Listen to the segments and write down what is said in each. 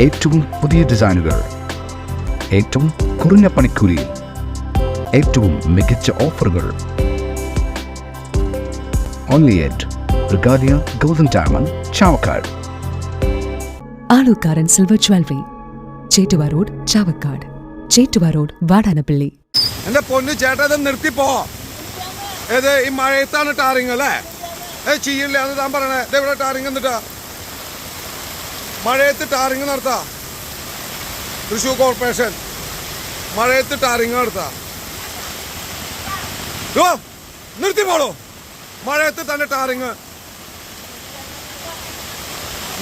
ഏറ്റവും പുതിയ ഡിസൈനുകൾ ഏറ്റവും കുറഞ്ഞ പണിക്കൂലിയിൽ ഏറ്റവും മികച്ച ഓഫറുകൾ. Only at Regalia golden diamond Chavakkad. Alookkaran silver jewellery Chettuva road Chavakkad. Chettuva road Vadanappally. എന്റെ പൊന്നു ചേട്ടാ ഇത് നിർത്തിപ്പോ. ഏത് ഈ മഴയത്താണ് ടാറിങ് അല്ലേ? ഏ ചെയ്യില്ല എന്ന് താൻ പറയണേ. ഇവിടെ ടാറിങ് എന്നിട്ടാ. മഴയത്ത് ടാറിങ് നടത്താം. തൃശ്ശൂർ കോർപ്പറേഷൻ. മഴയത്ത് ടാറിങ് നടത്താം. ഓ നിർത്തി പോളൂ മഴയത്ത് തന്നെ ടാറിങ്.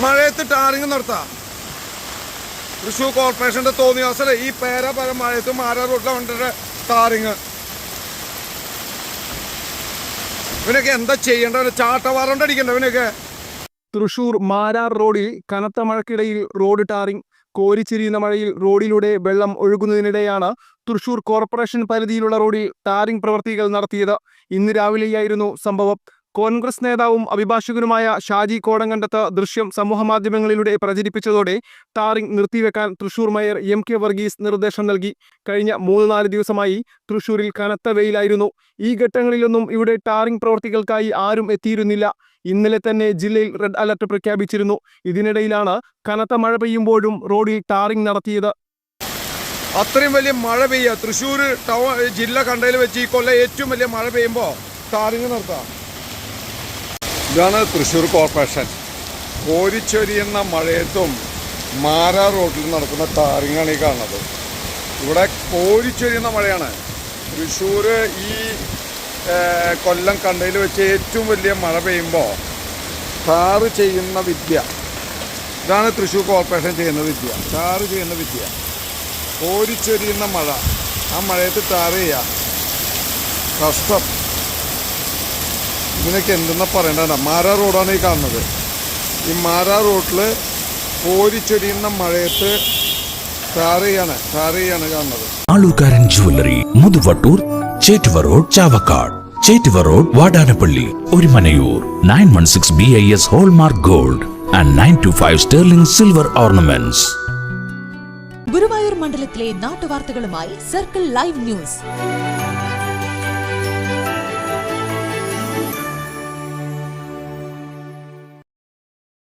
മഴയത്ത് ടാറിങ് നടത്താം. തൃശ്ശൂർ കോർപ്പറേഷന്റെ തോന്നിയാസല്ലേ ഈ പേര പര മഴയത്ത് മാരാ റോഡിലെ വണ്ടിയുടെ ടാറിങ്. ഇവനൊക്കെ എന്താ ചെയ്യേണ്ടത്? ചാട്ടവാറണ്ട് അടിക്കണ്ട ഇവനൊക്കെ. തൃശൂർ മാരാർ റോഡിൽ കനത്ത മഴക്കിടയിൽ റോഡ് ടാറിംഗ് കോരിച്ചിരിയുന്ന മഴയിൽ റോഡിലൂടെ വെള്ളം ഒഴുകുന്നതിനിടെയാണ് തൃശൂർ കോർപ്പറേഷൻ പരിധിയിലുള്ള റോഡിൽ ടാറിംഗ് പ്രവൃത്തികൾ നടത്തിയത്. ഇന്ന് രാവിലെയായിരുന്നു സംഭവം. കോൺഗ്രസ് നേതാവും അഭിഭാഷകനുമായ ഷാജി കോടങ്കണ്ടത്ത് ദൃശ്യം സമൂഹമാധ്യമങ്ങളിലൂടെ പ്രചരിപ്പിച്ചതോടെ tarring നിർത്തിവെക്കാൻ Thrissur mayor M K Varghese നിർദ്ദേശം നൽകി. കഴിഞ്ഞ മൂന്ന് നാല് ദിവസമായി തൃശൂരിൽ കനത്ത വെയിലായിരുന്നു. ഈ ഘട്ടങ്ങളിലൊന്നും ഇവിടെ ടാറിംഗ് പ്രവർത്തികൾക്കായി ആരും എത്തിയിരുന്നില്ല. ഇന്നലെ തന്നെ ജില്ലയിൽ റെഡ് അലർട്ട് പ്രഖ്യാപിച്ചിരുന്നു. ഇതിനിടയിലാണ് കനത്ത മഴ പെയ്യുമ്പോഴും റോഡിൽ ടാറിംഗ് നടത്തിയത്. അത്രയും വലിയ മഴ പെയ്യുക തൃശ്ശൂർ ടൗൺ ജില്ല കണ്ടതിൽ വെച്ച് ഈ കൊല്ലം ഏറ്റവും വലിയ മഴ പെയ്യുമ്പോൾ ടാറിങ് നടത്താം ഇതാണ് തൃശ്ശൂർ കോർപ്പറേഷൻ. കോരിച്ചൊരിയുന്ന മഴയത്തും മാരാ റോഡിൽ നടക്കുന്ന ടാറിങ്ങാണ് ഈ കാണുന്നത്. ഇവിടെ കോരിച്ചൊരിയുന്ന മഴയാണ്. തൃശ്ശൂർ ഈ കൊല്ലം കണ്ടയിൽ വെച്ച് ഏറ്റവും വലിയ മഴ പെയ്യുമ്പോൾ ടാറ് ചെയ്യുന്ന വിദ്യ. ഇതാണ് തൃശ്ശൂർ കോർപ്പറേഷൻ ചെയ്യുന്ന വിദ്യ. ടാറ് ചെയ്യുന്ന വിദ്യ. കോരിച്ചൊരിയുന്ന മഴ. ആ മഴയത്ത് ടാറ് ചെയ്യുക. കഷ്ടം. ഇതിനൊക്കെ എന്തെന്നാ പറയേണ്ടത് മാരാ റോഡാണ് ഈ കാണുന്നത്. ഈ മാരാ റോഡിൽ കോരിച്ചൊരിയുന്ന മഴയത്ത് ചെയ്യാണ് ടാറ് കാണുന്നത്. Alookkaran jewellery Muthuvattoor Chettuva road Chavakkad. Chettuva road Vadanappally Orumanayoor. Nine one six B I S hallmark gold and nine two five sterling silver ornaments Guruvayur മണ്ഡലത്തിലെ നാട്ടുവാർത്തകളുമായി സർക്കിൾ ലൈവ് ന്യൂസ്